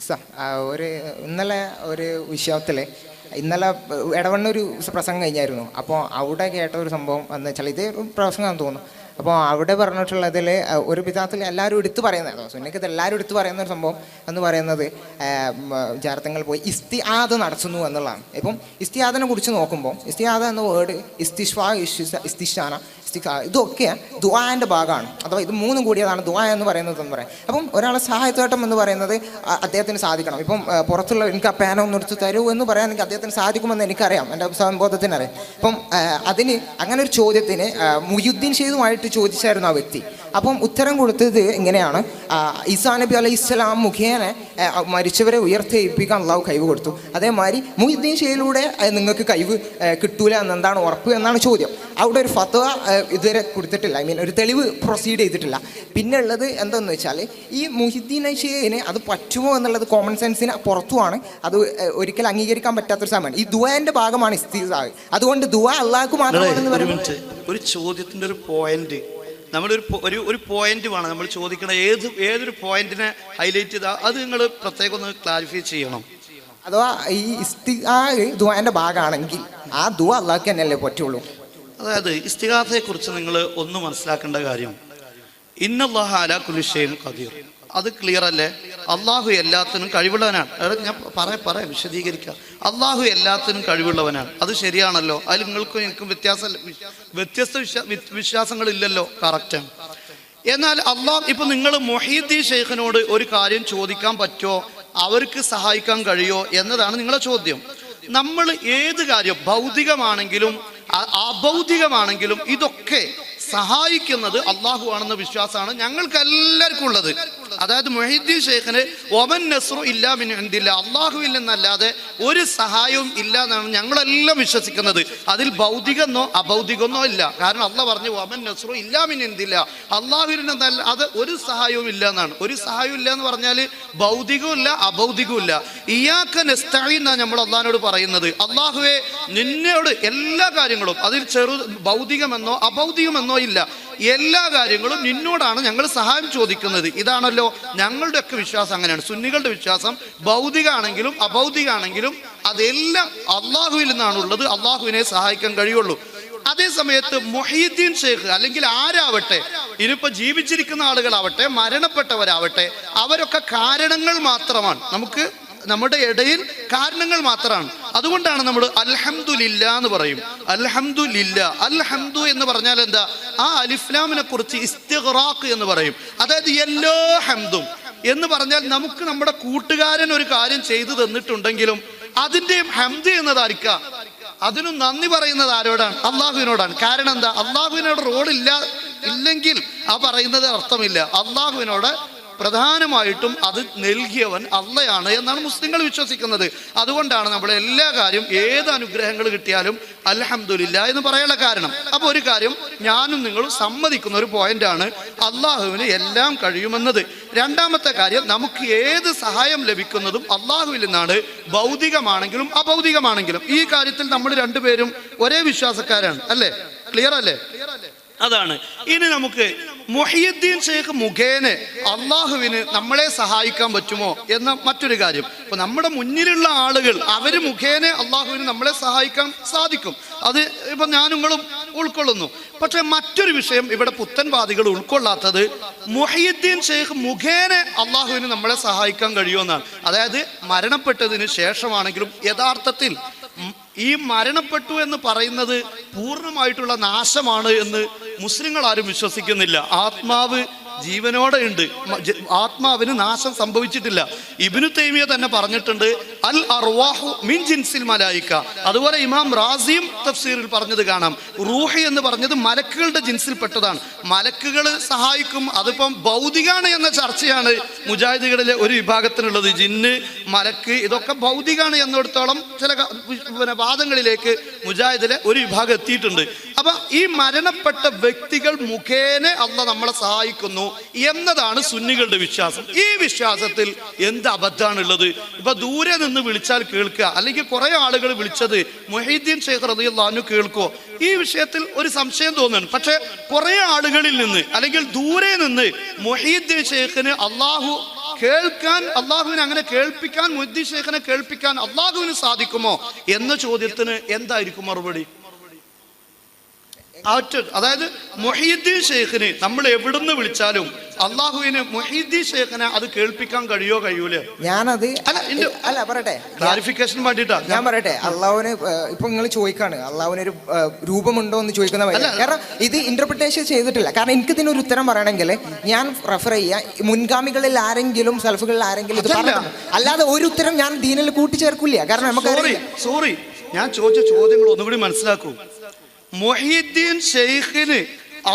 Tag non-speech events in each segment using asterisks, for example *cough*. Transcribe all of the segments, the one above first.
സ- ആ, ഒരു ഇന്നലെ ഒരു വിഷയത്തിൽ ഇന്നലെ ഇടവണ്ണ ഒരു പ്രസംഗം കഴിഞ്ഞായിരുന്നു. അപ്പോൾ അവിടെ കേട്ട ഒരു സംഭവം എന്ന് വെച്ചാൽ ഇതേ ഒരു പ്രസംഗം തോന്നുന്നു. അപ്പോൾ അവിടെ പറഞ്ഞിട്ടുള്ളതിൽ ഒരു വിധത്തിൽ എല്ലാവരും എടുത്തു പറയുന്നത് സുന്നക്കത്ത് എല്ലാവരും എടുത്തു പറയുന്ന ഒരു സംഭവം എന്ന് പറയുന്നത് ജാർത്തങ്ങൾ പോയി ഇസ്തിയാദ് നടത്തുന്നു എന്നുള്ളതാണ്. ഇപ്പം ഇസ്തിയാദിനെ കുറിച്ച് നോക്കുമ്പോൾ ഇസ്തിയാദ എന്ന വേർഡ് ഇസ്തിഷ്വാ ഇസ്തിഷാന ഇതൊക്കെ ദുആന്റെ ഭാഗമാണ്. അഥവാ ഇത് മൂന്നും കൂടിയതാണ് ദുആ എന്ന് പറയുന്നത് എന്ന് പറയാം. അപ്പം ഒരാളെ സഹായത്തോട്ടം എന്ന് പറയുന്നത് അദ്ദേഹത്തിന് സാധിക്കണം. ഇപ്പം പുറത്തുള്ള എനിക്ക് ആ പേന ഒന്ന് എടുത്ത് തരൂ എന്ന് പറയാൻ എനിക്ക് അദ്ദേഹത്തിന് സാധിക്കുമെന്ന് എനിക്കറിയാം. എന്റെ സംബോധത്തിനറിയാം അപ്പം അതിന് അങ്ങനെ ഒരു ചോദ്യത്തിന് മുയുദ്ദീൻ മുയുദ്ദീൻ ഷെയ്ദുമായിട്ട് ചോദിച്ചായിരുന്നു ആ വ്യക്തി. അപ്പം ഉത്തരം കൊടുത്തത് ഇങ്ങനെയാണ്. ഇസാ ഈസാ നബി അലൈഹി ഇസ്ലാം മുഖേന മരിച്ചവരെ ഉയർത്തെയിപ്പിക്കാൻ അള്ളാഹു കഴിവ് കൊടുത്തു. അതേമാതിരി മുഹിദ്ദീൻ ഷെയിലൂടെ നിങ്ങൾക്ക് കഴിവ് കിട്ടൂല എന്നെന്താണ് ഉറപ്പ് എന്നാണ് ചോദ്യം. അവിടെ ഒരു ഫത്വ ഇതുവരെ കൊടുത്തിട്ടില്ല. ഐ മീൻ ഒരു തെളിവ് പ്രൊസീഡ് ചെയ്തിട്ടില്ല. പിന്നെ ഉള്ളത് എന്താണെന്ന് വെച്ചാൽ ഈ മുഹിദ്ദീൻ ഷെയ്ഖിന് അത് പറ്റുമോ എന്നുള്ളത് കോമൺ സെൻസിന് പുറത്തുമാണ്. അത് ഒരിക്കലും അംഗീകരിക്കാൻ പറ്റാത്തൊരു സമയമാണ്. ഈ ദുവാന്റെ ഭാഗമാണ് ഇസ്തീസാവ് അതുകൊണ്ട് ദുആ അള്ളാഹ്ക്ക് മാത്രമാണെന്ന് ഒരു ചോദ്യത്തിന്റെ ഒരു പോയിന്റ് നമ്മളൊരു ഒരു ഒരു പോയിന്റ് വേണം. നമ്മൾ ചോദിക്കണ ഏത് ഏതൊരു പോയിന്റിനെ ഹൈലൈറ്റ് ചെയ്താൽ അത് നിങ്ങൾ പ്രത്യേകം ഒന്ന് ക്ലാരിഫൈ ചെയ്യണം. അഥവാ ഈ ഇസ്തി ആ ദുആന്റെ ഭാഗമാണെങ്കിൽ ആ ദുആ അള്ളാഹ്ക്ക് തന്നെയല്ലേ പറ്റുള്ളൂ. അതായത് ഇസ്തിഹാസയെ കുറിച്ച് നിങ്ങൾ ഒന്ന് മനസ്സിലാക്കേണ്ട കാര്യം. ഇന്നല്ലാഹ അല കുലിഷയും കദീർ അത് ക്ലിയർ അല്ലേ? അള്ളാഹു എല്ലാത്തിനും കഴിവുള്ളവനാണ്. ഞാൻ പറയാം പറയാം വിശദീകരിക്കാം. അള്ളാഹു എല്ലാത്തിനും കഴിവുള്ളവനാണ്. അത് ശരിയാണല്ലോ? അതിൽ നിങ്ങൾക്കും എനിക്കും വ്യത്യാസം വ്യത്യസ്ത വിശ്വാസങ്ങളില്ലല്ലോ. കറക്റ്റാണ് എന്നാൽ അള്ളാഹ് ഇപ്പൊ നിങ്ങൾ മൊഹീദ്ദീൻ ഷെയ്ഖിനോട് ഒരു കാര്യം ചോദിക്കാൻ പറ്റുമോ? അവർക്ക് സഹായിക്കാൻ കഴിയോ? എന്നതാണ് നിങ്ങളെ ചോദ്യം. നമ്മൾ ഏത് കാര്യം ഭൗതികമാണെങ്കിലും അഭൗതികമാണെങ്കിലും ഇതൊക്കെ സഹായിക്കുന്നത് അള്ളാഹു ആണെന്ന വിശ്വാസമാണ് ഞങ്ങൾക്ക് എല്ലാവർക്കും ഉള്ളത്. അതായത് മൊഹീദ്ദീൻ ഷെയ്ഖിന് ഒമൻ നസ്രു ഇല്ലാ മിൻ എന്തില്ല അള്ളാഹുവിൽ നിന്നല്ലാതെ ഒരു സഹായവും ഇല്ല എന്നാണ് ഞങ്ങളെല്ലാം വിശ്വസിക്കുന്നത്. അതിൽ ഭൗതികമെന്നോ അഭൗതികമെന്നോ ഇല്ല. കാരണം അള്ളാഹ് പറഞ്ഞു ഒമൻ നസ്രു ഇല്ലാ മിൻ എന്തില്ല അള്ളാഹുവിൽ അത് ഒരു സഹായവും ഇല്ല എന്നാണ് ഒരു സഹായവും ഇല്ല എന്ന് പറഞ്ഞാൽ ഭൗതികവും ഇല്ല അഭൗതികവും ഇല്ല. ഇയാക്ക നെസ്തായി എന്നാണ് നമ്മൾ അള്ളാഹിനോട് പറയുന്നത്. അള്ളാഹുവെ നിന്നോട് എല്ലാ കാര്യങ്ങളും അതിൽ ചെറു ഭൗതികമെന്നോ അഭൗതികമെന്നോ ഇല്ല. എല്ലാ കാര്യങ്ങളും നിന്നോടാണ് ഞങ്ങൾ സഹായം ചോദിക്കുന്നത്. ഇതാണല്ലോ ഞങ്ങളുടെയൊക്കെ വിശ്വാസം അങ്ങനെയാണ്. സുന്നികളുടെ വിശ്വാസം ഭൗതികമാണെങ്കിലും അഭൗതികമാണെങ്കിലും അതെല്ലാം അള്ളാഹുവിൽ നിന്നാണുള്ളത്. അള്ളാഹുവിനെ സഹായിക്കാൻ കഴിയുള്ളൂ. അതേ സമയത്ത് മൊഹീദ്ദീൻ ഷെയ്ഖ് അല്ലെങ്കിൽ ആരാവട്ടെ ഇനിയിപ്പോ ജീവിച്ചിരിക്കുന്ന ആളുകളാവട്ടെ മരണപ്പെട്ടവരാവട്ടെ അവരൊക്കെ കാരണങ്ങൾ മാത്രമാണ്. നമുക്ക് നമ്മുടെ ഇടയിൽ കാരണങ്ങൾ മാത്രമാണ്. അതുകൊണ്ടാണ് നമ്മൾ അൽഹംദുലില്ല എന്ന് പറയും. അൽഹംദുലില്ല. അൽഹംദു എന്ന് പറഞ്ഞാൽ എന്താ? ആ അലിഫ്ലാമിനെ കുറിച്ച് ഇസ്തിഹ്റാഖ് എന്ന് പറയും. അതായത് എല്ലാ ഹംദും. എന്ന് പറഞ്ഞാൽ നമുക്ക് നമ്മുടെ കൂട്ടുകാരൻ ഒരു കാര്യം ചെയ്തു തന്നിട്ടുണ്ടെങ്കിലും അതിന്റെയും ഹംദ് എന്നതായിരിക്ക. അതിനും നന്ദി പറയുന്നത് ആരോടാണ്? അള്ളാഹുവിനോടാണ്. കാരണം എന്താ? അള്ളാഹുവിനോട് റോഡില്ല ഇല്ലെങ്കിൽ ആ പറയുന്നത് അർത്ഥമില്ല. അള്ളാഹുവിനോട് പ്രധാനമായിട്ടും അത് നൽകിയവൻ അള്ളയാണ് എന്നാണ് മുസ്ലിങ്ങൾ വിശ്വസിക്കുന്നത്. അതുകൊണ്ടാണ് നമ്മൾ എല്ലാ കാര്യം ഏത് അനുഗ്രഹങ്ങൾ കിട്ടിയാലും അലഹമില്ല എന്ന് പറയാനുള്ള കാരണം. അപ്പോൾ ഒരു കാര്യം ഞാനും നിങ്ങളും സമ്മതിക്കുന്ന ഒരു പോയിന്റാണ് അള്ളാഹുവിന് എല്ലാം കഴിയുമെന്നത്. രണ്ടാമത്തെ കാര്യം നമുക്ക് ഏത് സഹായം ലഭിക്കുന്നതും അള്ളാഹുവിൽ നിന്നാണ്. ഭൗതികമാണെങ്കിലും അഭൗതികമാണെങ്കിലും. ഈ കാര്യത്തിൽ നമ്മൾ രണ്ടുപേരും ഒരേ വിശ്വാസക്കാരാണ്. അല്ലേ? ക്ലിയർ അല്ലേ? അതാണ്. ഇനി നമുക്ക് മുഹിയുദ്ദീൻ ഷെയ്ഖ് മുഖേന അള്ളാഹുവിന് നമ്മളെ സഹായിക്കാൻ പറ്റുമോ എന്ന മറ്റൊരു കാര്യം. ഇപ്പൊ നമ്മുടെ മുന്നിലുള്ള ആളുകൾ അവർ മുഖേന അള്ളാഹുവിന് നമ്മളെ സഹായിക്കാൻ സാധിക്കും. അത് ഇപ്പൊ ഞാൻ നിങ്ങളും ഉൾക്കൊള്ളുന്നു. പക്ഷെ മറ്റൊരു വിഷയം ഇവിടെ പുത്തൻവാദികൾ ഉൾക്കൊള്ളാത്തത് മുഹിയുദ്ദീൻ ഷെയ്ഖ് മുഖേന അള്ളാഹുവിന് നമ്മളെ സഹായിക്കാൻ കഴിയുമെന്നാണ്. അതായത് മരണപ്പെട്ടതിന് ശേഷമാണെങ്കിലും യഥാർത്ഥത്തിൽ ഈ മരണപ്പെട്ടു എന്ന് പറയുന്നത് പൂർണമായിട്ടുള്ള നാശമാണ് എന്ന് മുസ്ലിങ്ങൾ ആരും വിശ്വസിക്കുന്നില്ല. ആത്മാവ് ജീവനോടെ ഉണ്ട്. ആത്മാവിന് നാശം സംഭവിച്ചിട്ടില്ല. ഇബിനു തൈമിയ തന്നെ പറഞ്ഞിട്ടുണ്ട് അൽ അർവാഹു മിൻ ജിൻസിൽ മലായിക്ക. അതുപോലെ ഇമാം റാസിയും തഫ്സീറിൽ പറഞ്ഞത് കാണാം. റൂഹി എന്ന് പറഞ്ഞത് മലക്കുകളുടെ ജിൻസിൽപ്പെട്ടതാണ്. മലക്കുകൾ സഹായിക്കും അതിപ്പം ഭൗതികാണ് എന്ന ചർച്ചയാണ് മുജാഹിദുകളിലെ ഒരു വിഭാഗത്തിനുള്ളത്. ജിന്ന് മലക്ക് ഇതൊക്കെ ഭൗതികാണ് എന്നിടത്തോളം ചില പിന്നെ വാദങ്ങളിലേക്ക് മുജാഹിദിലെ ഒരു വിഭാഗം എത്തിയിട്ടുണ്ട്. അപ്പൊ ഈ മരണപ്പെട്ട വ്യക്തികൾ മുഖേന അല്ല നമ്മളെ സഹായിക്കുന്നു. എന്നതാണ് സുന്നികളുടെ വിശ്വാസം. ഈ വിശ്വാസത്തിൽ എന്ത് അബദ്ധമാണുള്ളത് ഇപ്പൊ ദൂരെ നിന്ന് വിളിച്ചാൽ കേൾക്കുക. അല്ലെങ്കിൽ കുറെ ആളുകൾ വിളിച്ചത് മൊഹീദ്ദീൻ ഷെയ്ഖ് റളിയല്ലാഹു കേൾക്കുമോ ഈ വിഷയത്തിൽ ഒരു സംശയം തോന്നുന്നു പക്ഷെ കുറെ ആളുകളിൽ നിന്ന് അല്ലെങ്കിൽ ദൂരെ നിന്ന് മൊഹീദ്ദീൻ ഷെയ്ഖിന് അള്ളാഹു കേൾക്കാൻ അള്ളാഹുവിനെ അങ്ങനെ കേൾപ്പിക്കാൻ മൊഹീദ്ദീൻ ഷെയ്ഖിനെ കേൾപ്പിക്കാൻ അള്ളാഹുവിന് സാധിക്കുമോ? എന്ന ചോദ്യത്തിന് എന്തായിരിക്കും മറുപടി? അതായത് മൊഹീദ്ദീൻ ഷെയ്ഖിന് നമ്മൾ എവിടുന്ന് വിളിച്ചാലും അള്ളാഹുവിന് മൊഹീദ്ദീൻ ഷെയ്ഖിനെ അത് കേൾപ്പിക്കാൻ കഴിയോ കഴിയൂലേ? ഞാനത് അല്ല, അല്ല പറയട്ടെ. ക്ലാരിഫിക്കേഷൻ വേണ്ടിട്ടാ. ഞാൻ പറയട്ടെ. അള്ളാഹുവിന് ഇപ്പൊ നിങ്ങൾ ചോദിക്കാണ്. അള്ളാഹുവിന് ഒരു രൂപമുണ്ടോ എന്ന് ചോദിക്കുന്ന കാരണം ഇത് ഇന്റർപ്രിട്ടേഷൻ ചെയ്തിട്ടില്ല. കാരണം എനിക്ക് ഇതിന് ഒരു ഉത്തരം പറയണമെങ്കിൽ ഞാൻ റെഫർ ചെയ്യുക. മുൻഗാമികളിൽ ആരെങ്കിലും സെൽഫുകളിൽ ആരെങ്കിലും ഇത്. പറഞ്ഞു അല്ലാതെ ഒരു ഉത്തരം ഞാൻ ദീനിൽ കൂട്ടിച്ചേർക്കില്ല. കാരണം നമുക്ക് സോറി സോറി ഞാൻ ചോദിച്ച ചോദ്യങ്ങൾ ഒന്നുകൂടി മനസ്സിലാക്കൂ. മൊഹീദ്ദീൻ ഷെയ്ഖിന്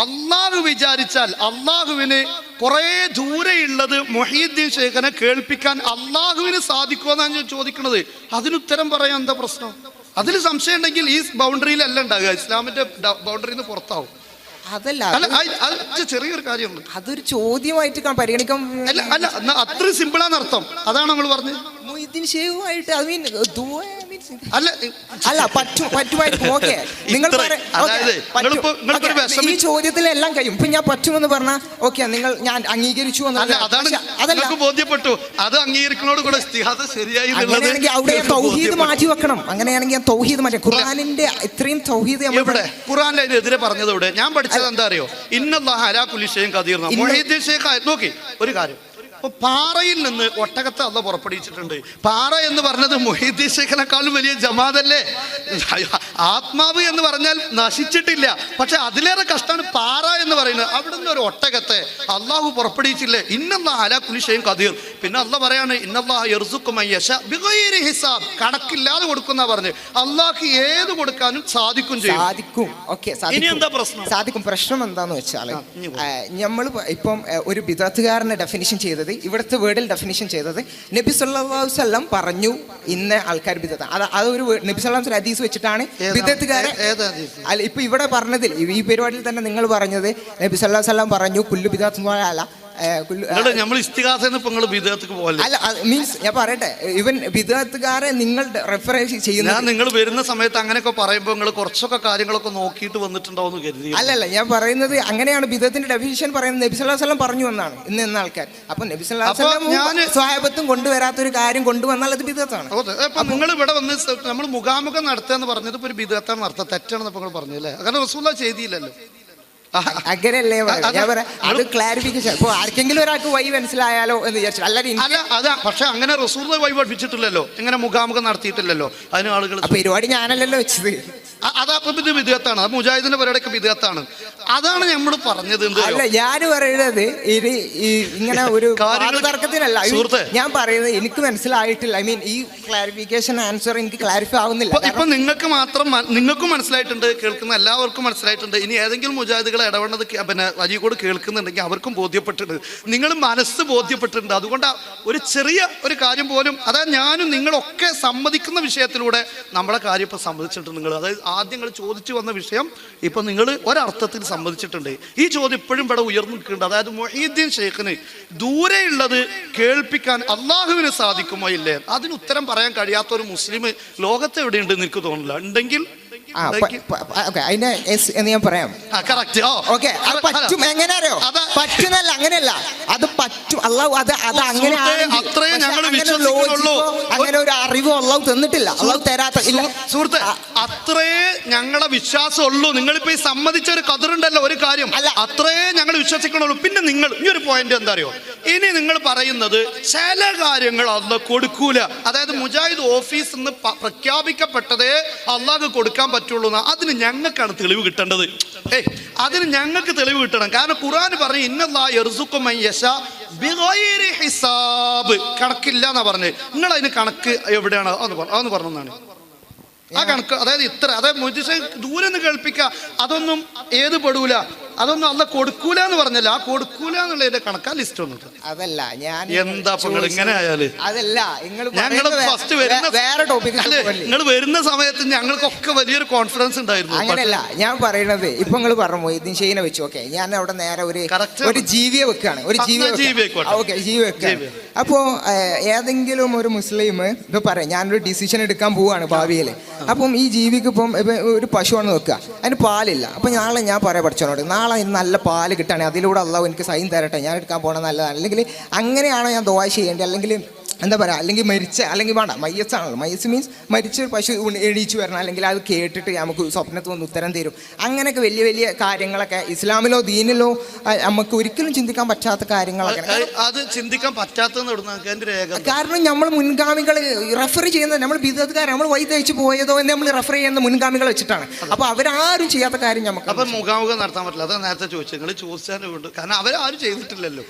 അള്ളാഹു വിചാരിച്ചാൽ അള്ളാഹുവിന് കുറെ ദൂരെയുള്ളത് മൊഹീദ്ദീൻ ഷെയ്ഖിനെ കേൾപ്പിക്കാൻ അള്ളാഹുവിന് സാധിക്കുമെന്നാണ് ഞാൻ ചോദിക്കുന്നത്. അതിനുത്തരം പറയാൻ എന്താ പ്രശ്നം? അതിൽ സംശയം ഉണ്ടെങ്കിൽ ഈ ബൗണ്ടറിയിലല്ല ഉണ്ടാകുക ഇസ്ലാമിന്റെ ബൗണ്ടറിയിൽ നിന്ന് പുറത്താവും. അതല്ല ചെറിയൊരു കാര്യമുണ്ട്. അതൊരു ചോദ്യമായിട്ട് പരിഗണിക്കാൻ അല്ല അല്ല അത്ര സിമ്പിളാണ് അർത്ഥം അതാണ് നമ്മൾ പറഞ്ഞത്. ഐ മീൻ അല്ല അല്ല പറ്റും പറ്റുമായിരിക്കും ഓക്കെ നിങ്ങൾ ഈ ചോദ്യത്തിലെല്ലാം കഴിയും. ഇപ്പൊ ഞാൻ പറ്റുമെന്ന് പറഞ്ഞാൽ ഓക്കെ നിങ്ങൾ ഞാൻ അംഗീകരിച്ചു അതല്ല. ബോധ്യപ്പെട്ടു. അത് അംഗീകരിക്കുന്നതോട് കൂടെ ശരിയായി അവിടെ തൗഹീദ് മാറ്റി വെക്കണം. അങ്ങനെയാണെങ്കിൽ ഞാൻ തൗഹീദ് മാറ്റി ഖുർആനിന്റെ ഇത്രയും തൗഹീദ് ഇവിടെ ഖുറാന്റെ അതിനെതിരെ പറഞ്ഞത് ഇവിടെ ഞാൻ പഠിച്ചത് എന്താ അറിയോ? ഇന്നല്ലാഹ അലാ നോക്കി ഒരു കാര്യം. പാറയിൽ നിന്ന് ഒട്ടകത്തെ അല്ല പുറപ്പെടുവിച്ചിട്ടുണ്ട്. പാറ എന്ന് പറഞ്ഞത് മൊഹീദ്ദീൻ ഷേഖിനെക്കാളും വലിയ ജമാതല്ലേ ആത്മാവ് എന്ന് പറഞ്ഞാൽ നശിച്ചിട്ടില്ല. പക്ഷെ അതിലേറെ കഷ്ടമാണ് പാറ എന്ന് പറയുന്നത്. അവിടുന്ന് ഒരു ഒട്ടകത്തെ അള്ളാഹു പുറപ്പെടുവിച്ചില്ലേ? ഇന്നല്ലാ അല കുല്ലി കതീർ പിന്നെ അല്ല പറയാണ് ഹിസാബ്. കണക്കില്ലാതെ കൊടുക്കുന്ന പറഞ്ഞ് അള്ളാഹ് ഏത് കൊടുക്കാനും സാധിക്കും സാധിക്കും. ഓക്കെ ഇനി എന്താ പ്രശ്നം? സാധിക്കും. പ്രശ്നം എന്താന്ന് വെച്ചാൽ. നമ്മൾ ഇപ്പം ഒരു ബിദാത്തുകാരനെ ഡെഫിനിഷൻ ചെയ്തത് ഇവിടുത്തെ വേർഡിൽ ഡെഫിനിഷൻ ചെയ്തത് നബി വസല്ലം പറഞ്ഞു ഇന്ന ആൾക്കാർ ബിദത്ത്. അത് അതൊരു നബി സല്ലാസ് ഹദീസ് വെച്ചിട്ടാണ്? ബിദത്തുകാരെ അല്ല ഇപ്പൊ ഇവിടെ പറഞ്ഞതിൽ ഈ പരിപാടിയിൽ തന്നെ നിങ്ങൾ പറഞ്ഞത് നബി സല്ലല്ലാഹു അലൈഹി പറഞ്ഞു കുല്ലു ബിദാത്ത് അല്ല നമ്മൾ വിദേഹത്തേക്ക് പോകല്ലേ അല്ല മീൻസ് ഞാൻ പറയട്ടെ ഇവൻ വിദേഹത്തുകാരെ നിങ്ങൾ റെഫർ ഞാൻ നിങ്ങൾ വരുന്ന സമയത്ത് അങ്ങനെയൊക്കെ പറയുമ്പോൾ നിങ്ങൾ കുറച്ചൊക്കെ കാര്യങ്ങളൊക്കെ നോക്കിയിട്ട് വന്നിട്ടുണ്ടാവും കരുതി അല്ലല്ല ഞാൻ പറയുന്നത് അങ്ങനെയാണ്. ബിദത്തിന്റെ ഡെഫിനിഷൻ പറയുന്നത് നബി വസല്ലം പറഞ്ഞു എന്നാണ്. ഇന്ന് എന്ന ആൾക്കാർ. അപ്പൊ നബി ഞാൻ സ്വാഹബത്തും കൊണ്ടുവരാത്ത ഒരു കാര്യം കൊണ്ടുവന്നാൽ അത് അപ്പൊ നിങ്ങൾ ഇവിടെ വന്ന് നമ്മൾ മുഖാമുഖം നടത്തുക എന്ന് പറഞ്ഞത് ഒരു വിദേഹത്താണ് അർത്ഥം തെറ്റാണെന്ന് നിങ്ങൾ പറഞ്ഞു അല്ലേ കാരണം റസൂല ചെയ്തില്ലല്ലോ. അങ്ങനെയല്ലേ ഞാൻ പറയാം അത് ക്ലാരിഫിക്കേഷൻ ഇപ്പൊ ആർക്കെങ്കിലും ഒരാൾക്ക് വൈ മനസ്സിലായാലോ എന്ന് വിചാരിച്ചു. അല്ല അല്ല പക്ഷെ അങ്ങനെ റസൂല വൈ പഠിപ്പിച്ചിട്ടില്ലല്ലോ. ഇങ്ങനെ മുഖാമുഖം നടത്തിയിട്ടില്ലല്ലോ. അതിന് ആളുകൾ പരിപാടി ഞാനല്ലല്ലോ വെച്ചത്. അതാ ഇപ്പൊ ഇത് വിദേഹത്താണ് അത് മുജാഹിദിന്റെ പരിപാടിയൊക്കെ വിദേഹത്താണ് അതാണ് നമ്മൾ പറഞ്ഞത് അല്ല ഞാൻ പറയുന്നത് ഇത് ഈ ഇങ്ങനെ ഒരു *laughs* തർക്കത്തിനല്ല. ഞാൻ പറയുന്നത് എനിക്ക് മനസ്സിലായിട്ടില്ല. ഐ മീൻ ഈ ക്ലാരിഫിക്കേഷൻ ആൻസർ എനിക്ക് ക്ലാരിഫൈ ആവുന്നില്ല. ഇപ്പൊ- നിങ്ങൾക്ക് മാത്രം നിങ്ങൾക്കും മനസ്സിലായിട്ടുണ്ട് കേൾക്കുന്ന എല്ലാവർക്കും മനസ്സിലായിട്ടുണ്ട്. ഇനി ഏതെങ്കിലും മുജാഹിദുകൾ ഇടപെടുന്നത് പിന്നെ അരികൂടെ കേൾക്കുന്നുണ്ടെങ്കിൽ അവർക്കും ബോധ്യപ്പെട്ടിട്ടുണ്ട്. നിങ്ങൾ മനസ്സ് ബോധ്യപ്പെട്ടിട്ടുണ്ട്. അതുകൊണ്ട് ഒരു ചെറിയ ഒരു കാര്യം പോലും അതായത് ഞാനും നിങ്ങളൊക്കെ സമ്മതിക്കുന്ന വിഷയത്തിലൂടെ നമ്മളെ കാര്യം ഇപ്പൊ സമ്മതിച്ചിട്ടുണ്ട് നിങ്ങൾ അതായത് ആദ്യം നിങ്ങൾ ചോദിച്ചു വന്ന വിഷയം ഇപ്പൊ നിങ്ങൾ ഒരർത്ഥത്തിൽ സമ്മതിച്ചിട്ടുണ്ട്. ഈ ചോദ്യം ഇപ്പോഴും ഇവിടെ ഉയർന്നു നിൽക്കുന്നുണ്ട്. അതായത് മൊഹീദ്ദീൻ ഷെയ്ഖിന് ദൂരെയുള്ളത് കേൾപ്പിക്കാൻ അള്ളാഹുവിന് സാധിക്കുമോ ഇല്ലേ? അതിന് ഉത്തരം പറയാൻ കഴിയാത്ത ഒരു മുസ്ലിം ലോകത്ത് എവിടെയുണ്ട് എനിക്ക് തോന്നില്ല ഉണ്ടെങ്കിൽ ആ ഓക്കെ അതിന്റെ എസ് എന്ന് ഞാൻ പറയാം. ഓക്കെ അത് പറ്റും എങ്ങനെ അറിയോ പറ്റുന്നല്ല അങ്ങനെയല്ല. അത് പറ്റും അള്ളാഹു അത് അത് അങ്ങനെ അങ്ങനെ ലോജിക്കോ, അങ്ങനെ ഒരു അറിവോ അള്ളാഹു തന്നിട്ടില്ല. അള്ളാഹു തരാത്ത സുഹൃത്ത് സുഹൃ- അത്രേ ഞങ്ങളെ വിശ്വാസം ഉള്ളൂ. നിങ്ങളിപ്പോ ഈ സമ്മതിച്ച ഒരു കതിറുണ്ടല്ലോ ഒരു കാര്യം. അല്ല. അത്രേ ഞങ്ങൾ വിശ്വസിക്കണുള്ളൂ. പിന്നെ നിങ്ങൾ ഈ ഒരു പോയിന്റ് എന്താ അറിയോ? ഇനി നിങ്ങൾ പറയുന്നത് ചില കാര്യങ്ങൾ അന്ന് കൊടുക്കൂല. അതായത് മുജാഹിദ് ഓഫീസ് എന്ന് പ്രഖ്യാപിക്കപ്പെട്ടതേ അള്ളാഹ് കൊടുക്കാൻ പറ്റുള്ളൂ എന്നാ. അതിന് ഞങ്ങൾക്കാണ് തെളിവ് കിട്ടേണ്ടത്. ഏയ് അതിന് ഞങ്ങൾക്ക് തെളിവ് കിട്ടണം. കാരണം ഖുർആൻ പറഞ്ഞു ഇന്നല്ലാ ബിഗൈരി ഹിസാബ്. കണക്കില്ല എന്നാ പറഞ്ഞത് നിങ്ങൾ അതിന് കണക്ക് എവിടെയാണ്? അതെന്ന് പറഞ്ഞു അതെന്ന് പറഞ്ഞാണ് ആ കണക്ക് അതായത് ഇത്ര അതായത് മുജിസ് ദൂരെ നിന്ന് കേൾപ്പിക്കുക അതൊന്നും ഏത് പെടൂല അതൊന്നും അല്ല കൊടുക്കൂല എന്ന് പറഞ്ഞല്ല. ആ കൊടുക്കൂല എന്നുള്ളതിന്റെ കണക്കാ ലിസ്റ്റ് ഒന്നും അതല്ല ഞാൻ എന്താ പറഞ്ഞത് നിങ്ങൾ ഇങ്ങനെ ആയാൽ? അതല്ല നിങ്ങൾ ഞങ്ങൾ ഫസ്റ്റ് വരുന്ന വേറെ ടോപ്പിക് നിങ്ങൾ വരുന്ന സമയത്ത് ഞങ്ങൾക്കൊക്കെ വലിയൊരു കോൺഫിഡൻസ് ഉണ്ടായിരുന്നു. അങ്ങനെയല്ല ഞാൻ പറയണത് ഇപ്പൊ നിങ്ങൾ പറഞ്ഞു ഇതിന് ചെയ്യുന്ന വെച്ചു ഓക്കെ ഞാൻ അവിടെ നേരെ ഒരു. ഒരു ജീവിയെ വെക്കാണ് ഒരു ജീവിയെ. ഓക്കെ ജീവി വെക്കാണ്. അപ്പോ ഏതെങ്കിലും ഒരു മുസ്ലിം ഇപ്പൊ പറയാം ഞാനൊരു ഡിസിഷൻ എടുക്കാൻ പോവാണ് ഭാവിയിൽ. അപ്പം ഈ ജീവിക്ക് ഇപ്പം ഒരു പശുവാണ് വെക്കുക അതിന് പാലില്ല. അപ്പൊ നാളെ ഞാൻ പറയാം പഠിച്ചോനോട് നാളെ അതിന് നല്ല പാൽ കിട്ടുകയാണെങ്കിൽ അതിലൂടെ അള്ളാഹു എനിക്ക് സൈൻ തരട്ടെ. ഞാൻ എടുക്കാൻ പോകണം നല്ലതാണ്. അല്ലെങ്കിൽ അങ്ങനെയാണോ ഞാൻ ദോശ ചെയ്യേണ്ടത്? അല്ലെങ്കിൽ എന്താ പറയുക അല്ലെങ്കിൽ മരിച്ച അല്ലെങ്കിൽ വേണ്ട മയസ്സാണല്ലോ മയ്യസ് മീൻസ് മരിച്ച ഒരു പശു എണീച്ചു വരണം അല്ലെങ്കിൽ അത് കേട്ടിട്ട് നമുക്ക് സ്വപ്നത്തിൽ വന്ന് ഉത്തരം തരും. അങ്ങനെയൊക്കെ വലിയ വലിയ കാര്യങ്ങളൊക്കെ ഇസ്ലാമിലോ ദീനിലോ നമുക്ക് ഒരിക്കലും ചിന്തിക്കാൻ പറ്റാത്ത കാര്യങ്ങളൊക്കെ അത് ചിന്തിക്കാൻ പറ്റാത്ത കാരണം നമ്മൾ മുൻഗാമികൾ റെഫർ ചെയ്യുന്നത് നമ്മൾ ബിരുദക്കാർ നമ്മൾ വഴി തയ്ച്ച് പോയതോ എന്ന് നമ്മൾ റെഫർ ചെയ്യുന്ന മുൻഗാമികൾ വെച്ചിട്ടാണ്. അപ്പോൾ അവരാരും ചെയ്യാത്ത കാര്യം നമുക്ക് അപ്പോൾ മുഖാമുഖം നടത്താൻ പറ്റില്ല. അത് നേരത്തെ ചോദിച്ചത്. നിങ്ങൾ ചോദിച്ചാൽ ഉണ്ട്. കാരണം അവരാരും ചെയ്തിട്ടില്ലല്ലോ.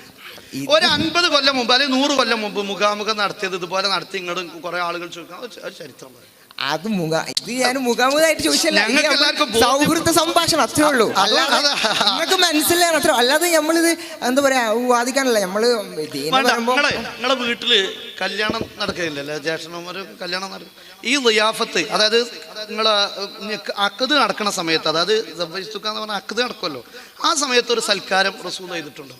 ഒരു അൻപത് കൊല്ലം മുമ്പ് അല്ലെങ്കിൽ നൂറ് കൊല്ലം മുമ്പ് മുഖാമുഖം നടത്തിയത് ഇതുപോലെ നടത്തി ഇങ്ങോട്ടും കുറെ ആളുകൾ ചോദിക്കാം. അത് ചരിത്രം പറയും. അത് മുഖ ഇത് ഞാൻ മുഖാമുഖമായിട്ട് ചോദിച്ചല്ല. സൗഹൃദ സംഭാഷണം അത്രേ ഉള്ളൂ. അല്ലാതെ നിങ്ങൾക്ക് മനസ്സിലാണ് അത്ര അല്ലാതെ നമ്മളിത് എന്താ പറയാ വാദിക്കാനല്ല. നമ്മൾ നിങ്ങളെ വീട്ടിൽ കല്യാണം നടക്കില്ലല്ലേ ജ്യേഷ്ഠന്മാര് കല്യാണം നടക്കും ഈ ലിയാഫത്ത് അതായത് നിങ്ങളെ അക്കത് നടക്കുന്ന സമയത്ത് അതായത് എന്ന് പറഞ്ഞാൽ അക്കത് നടക്കുമല്ലോ ആ സമയത്ത് ഒരു സൽക്കാരം റസൂൽ ചെയ്തിട്ടുണ്ടോ.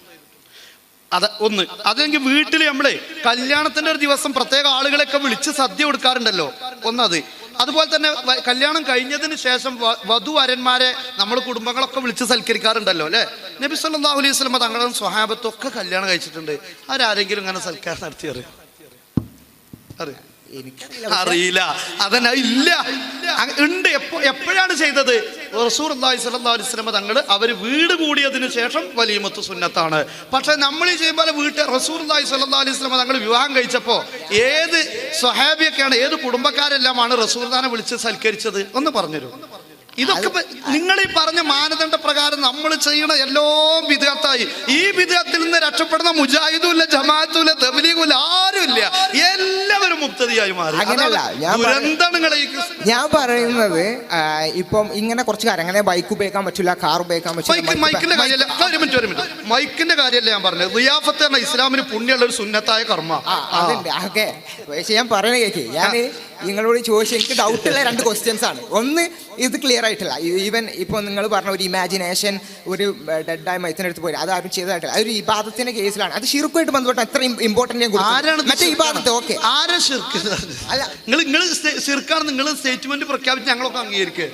അത് ഒന്ന്. അതെങ്കിൽ വീട്ടിൽ നമ്മളെ കല്യാണത്തിന്റെ ഒരു ദിവസം പ്രത്യേക ആളുകളെയൊക്കെ വിളിച്ച് സദ്യ കൊടുക്കാറുണ്ടല്ലോ. ഒന്നത്. അതുപോലെ തന്നെ കല്യാണം കഴിഞ്ഞതിന് ശേഷം വധു വധുവരന്മാരെ നമ്മൾ കുടുംബങ്ങളൊക്കെ വിളിച്ച് സൽക്കരിക്കാറുണ്ടല്ലോ അല്ലെ? നബി സല്ലല്ലാഹു അലൈഹി സ്വലമ തങ്ങളും സ്വഹാബത്തൊക്കെ കല്യാണം കഴിച്ചിട്ടുണ്ട്. ആരാരെങ്കിലും ഇങ്ങനെ സൽക്കാരം നടത്തി അറിയാം? എനിക്കറിയില്ല അറിയില്ല. അതന്നെ ഇല്ല. ഉണ്ട്. എപ്പോ എപ്പോഴാണ് ചെയ്തത്? റസൂർ അള്ളാഹി സ്വല്ലല്ലാഹു അലൈഹി വസല്ലം തങ്ങൾ അവർ വീട് കൂടിയതിനു ശേഷം വലിയമത്ത് സുന്നത്താണ്. പക്ഷെ നമ്മൾ ഈ ചെയ്യുമ്പോൾ വീട്ടിൽ റസൂർ അള്ളാഹി സ്വല്ലാ അലൈഹി വസല്ലം തങ്ങൾ വിവാഹം കഴിച്ചപ്പോൾ ഏത് സ്വഹാബിയൊക്കെയാണ് ഏത് കുടുംബക്കാരെല്ലാമാണ് റസൂർദാനെ വിളിച്ച് സൽക്കരിച്ചത്? ഒന്ന് പറഞ്ഞുതരൂ. ഇതൊക്കെ നിങ്ങൾ ഈ പറഞ്ഞ മാനദണ്ഡ പ്രകാരം നമ്മൾ ചെയ്യണ എല്ലോ വിധത്തായി ഈ വിധത്തിൽ നിന്ന് രക്ഷപ്പെടുന്ന മുജാഹിദുല്ല ജമാഅത്തുല്ല തബ്ലീഗുല്ല ആരുമില്ല എല്ലാവരും മുക്തതിയായി മാറി. അങ്ങനെയല്ല, ഞാൻ ഞാൻ പറയുന്നത് ഇപ്പം ഇങ്ങനെ കുറച്ച് കാര്യം അങ്ങനെ ബൈക്ക് ഉപയോഗിക്കാൻ പറ്റില്ല കാർ ഉപയോഗിക്കാൻ പറ്റില്ല മൈക്കിന്റെ കാര്യമല്ല. ഒരു മിനിറ്റ് ഒരു മിനിറ്റ് മൈക്കിന്റെ കാര്യമല്ല ഞാൻ പറഞ്ഞത്. റിയാഫത്ത് എന്ന ഇസ്ലാമിന് പുണ്യമുള്ള ഒരു സുന്നത്തായ കർമ്മ. അതുണ്ട്. ഓക്കെ ഞാൻ പറയുന്നത് കേക്ക്. ഞാൻ നിങ്ങളോട് ചോദിച്ചു എനിക്ക് ഡൗട്ടുള്ള രണ്ട് ക്വസ്റ്റ്യൻസ് ആണ്. ഒന്ന് ഇത് ക്ലിയർ ആയിട്ടില്ല. ഈവൻ ഇപ്പോൾ നിങ്ങൾ പറഞ്ഞ ഒരു ഇമാജിനേഷൻ ഒരു ഡെഡായ മൈത്തിനടുത്ത് പോയി അത് ആരും ചെയ്തതായിട്ടില്ല. അതൊരു ഇബാദത്തിന്റെ കേസിലാണ്. അത് ഷിർക്കുമായിട്ട് ബന്ധപ്പെട്ട അത്ര ഇമ്പോർട്ടന്റ് ഞാൻ ആരാണ് മറ്റേ ഇബാദത്ത് ഓക്കെ ആരാ ഷിർക്ക് അല്ല. നിങ്ങൾ നിങ്ങൾ ഷിർക്കാണ് നിങ്ങൾ സ്റ്റേറ്റ്മെന്റ് പ്രഖ്യാപിച്ച് ഞങ്ങളൊക്കെ അംഗീകരിക്കുക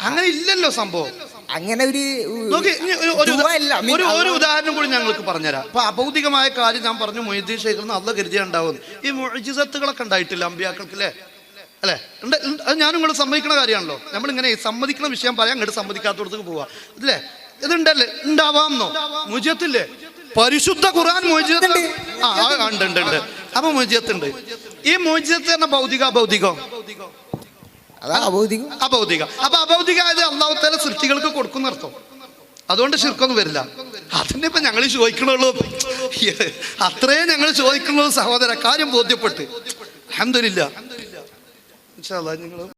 അങ്ങനെ ഇല്ലല്ലോ സംഭവം. അങ്ങനെ ഒരു ഒരു- ഉദാഹരണം കൂടി ഞങ്ങൾക്ക് പറഞ്ഞുതരാം. അപ്പൊ അഭൗതികമായ കാര്യം ഞാൻ പറഞ്ഞു മൊയ്തീൻ ശേഖർന്ന് അല്ല കരുതിയ ഉണ്ടാവും ഈ മൊഴിജിസത്തുകളൊക്കെ ഉണ്ടായിട്ടില്ല അമ്പിയാക്കൾക്ക് അല്ലേ അല്ലേ? ഉണ്ട്. അത് ഞാനും നിങ്ങൾ സമ്മതിക്കുന്ന കാര്യമാണല്ലോ. നമ്മളിങ്ങനെ സമ്മതിക്കുന്ന വിഷയം പറയാം അങ്ങോട്ട് സമ്മതിക്കാത്തടത്തേക്ക് പോവാ. അല്ലേ ഇതുണ്ടല്ലേ? ഉണ്ടാവാമെന്നോ? മുജത്തില്ലേ പരിശുദ്ധ ഖുർആൻ മോചിതത്തുണ്ട് ആ ഉണ്ട് ഉണ്ട് ഉണ്ട്. അപ്പൊ മോചിതത്തുണ്ട് ഈ മോചിതത്ത് പറഞ്ഞ ഭൗതിക അഭൗതികോ അബോധികം അഭൗതിക അപ്പൊ അഭൗതികമായത് അള്ളാഹുത്തല സൃഷ്ടികൾക്ക് കൊടുക്കുന്ന അർത്ഥം. അതുകൊണ്ട് ശിർക്കൊന്നും വരില്ല. അതിനെ ഇപ്പൊ ഞങ്ങൾ ചോദിക്കണുള്ളൂ. അത്രേ ഞങ്ങൾ ചോദിക്കുന്നുള്ളൂ സഹോദര. കാര്യം ബോധ്യപ്പെട്ട്. അഹമ്മദില്ല നിങ്ങൾ